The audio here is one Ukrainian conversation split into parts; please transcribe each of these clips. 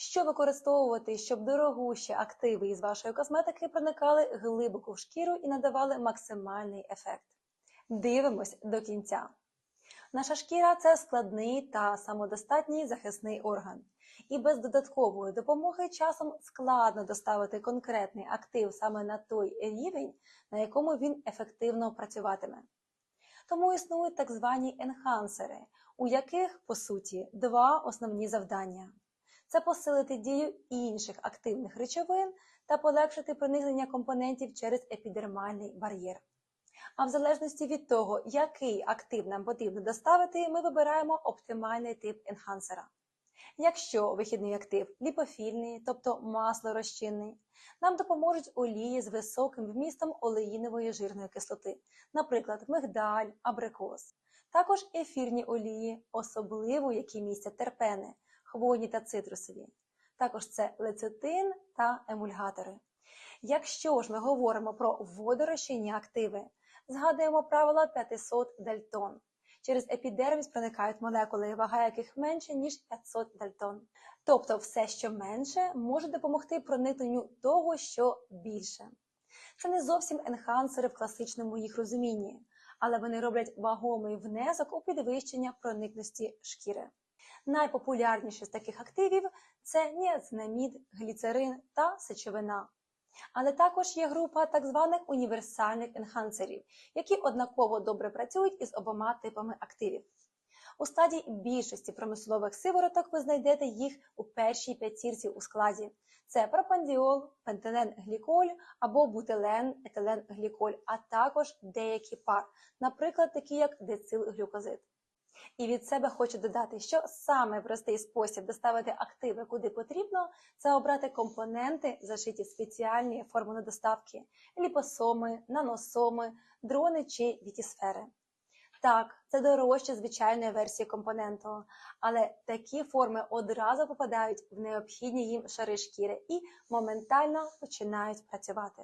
Що використовувати, щоб дорогущі активи із вашої косметики проникали глибоко в шкіру і надавали максимальний ефект? Дивимось до кінця. Наша шкіра це складний та самодостатній захисний орган, і без додаткової допомоги часом складно доставити конкретний актив саме на той рівень, на якому він ефективно працюватиме. Тому існують так звані енхансери, у яких, по суті, два основні завдання: це посилити дію інших активних речовин та полегшити проникнення компонентів через епідермальний бар'єр. А в залежності від того, який актив нам потрібно доставити, ми вибираємо оптимальний тип енхансера. Якщо вихідний актив ліпофільний, тобто маслорозчинний, нам допоможуть олії з високим вмістом олеїнової жирної кислоти, наприклад, мигдаль, абрикос. Також ефірні олії, особливо які містять терпени, хвойні та цитрусові. Також це лецитин та емульгатори. Якщо ж ми говоримо про водорозчинні активи, згадуємо правило 500 дальтон. Через епідерміс проникають молекули, вага яких менше, ніж 500 дальтон. Тобто все, що менше, може допомогти проникненню того, що більше. Це не зовсім енхансери в класичному їх розумінні, але вони роблять вагомий внесок у підвищення проникності шкіри. Найпопулярніші з таких активів це ніацинамід, гліцерин та сечовина. Але також є група так званих універсальних енхансерів, які однаково добре працюють із обома типами активів. У складі більшості промислових сивороток ви знайдете їх у першій п'ятірці у складі: це пропандіол, пентиленгліколь або бутилен, етиленгліколь, а також деякі пар, наприклад, такі як децилглюкозид. І від себе хочу додати, що саме простий спосіб доставити активи куди потрібно, це обрати компоненти, зашиті в спеціальні формули доставки, ліпосоми, наносоми, дрони чи вітісфери. Так, це дорожче звичайної версії компоненту, але такі форми одразу попадають в необхідні їм шари шкіри і моментально починають працювати.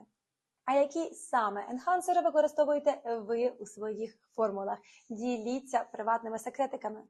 А які саме енхансери використовуєте ви у своїх формулах? Діліться приватними секретиками.